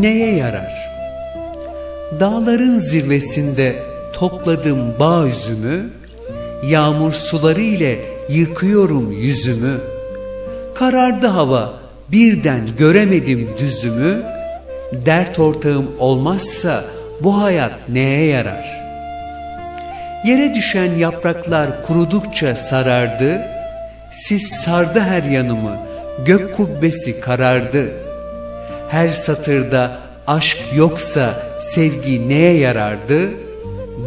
neye yarar? Dağların zirvesinde topladım bağ üzümü, yağmur suları ile yıkıyorum yüzümü. Karardı hava, birden göremedim düzümü, dert ortağım olmazsa bu hayat neye yarar? Yere düşen yapraklar kurudukça sarardı, sis sardı her yanımı, gök kubbesi karardı. Her satırda aşk yoksa sevgi neye yarardı?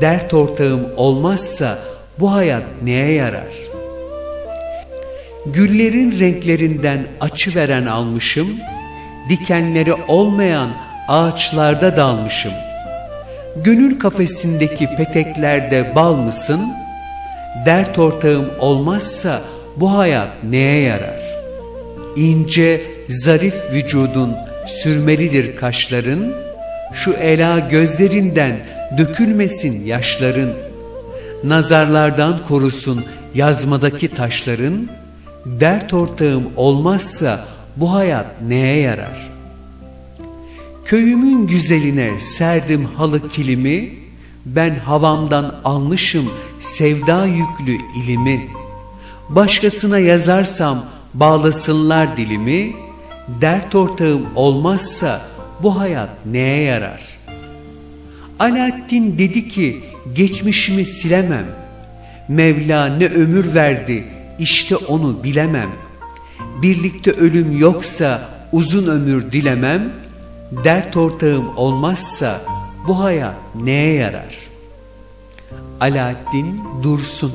Dert ortağım olmazsa bu hayat neye yarar? Güllerin renklerinden açı veren almışım, dikenleri olmayan ağaçlarda dalmışım. Gönül kafesindeki peteklerde bal mısın? Dert ortağım olmazsa bu hayat neye yarar? İnce, zarif vücudun sürmelidir kaşların, şu ela gözlerinden dökülmesin yaşların, nazarlardan korusun yazmadaki taşların, dert ortağım olmazsa bu hayat neye yarar? Köyümün güzeline serdim halı kilimi, ben havamdan almışım sevda yüklü ilimi. Başkasına yazarsam bağlasınlar dilimi, dert ortağım olmazsa bu hayat neye yarar? Alaaddin dedi ki geçmişimi silemem. Mevla ne ömür verdi işte onu bilemem. Birlikte ölüm yoksa uzun ömür dilemem. Dert ortağım olmazsa bu hayat neye yarar? Alaaddin Dursun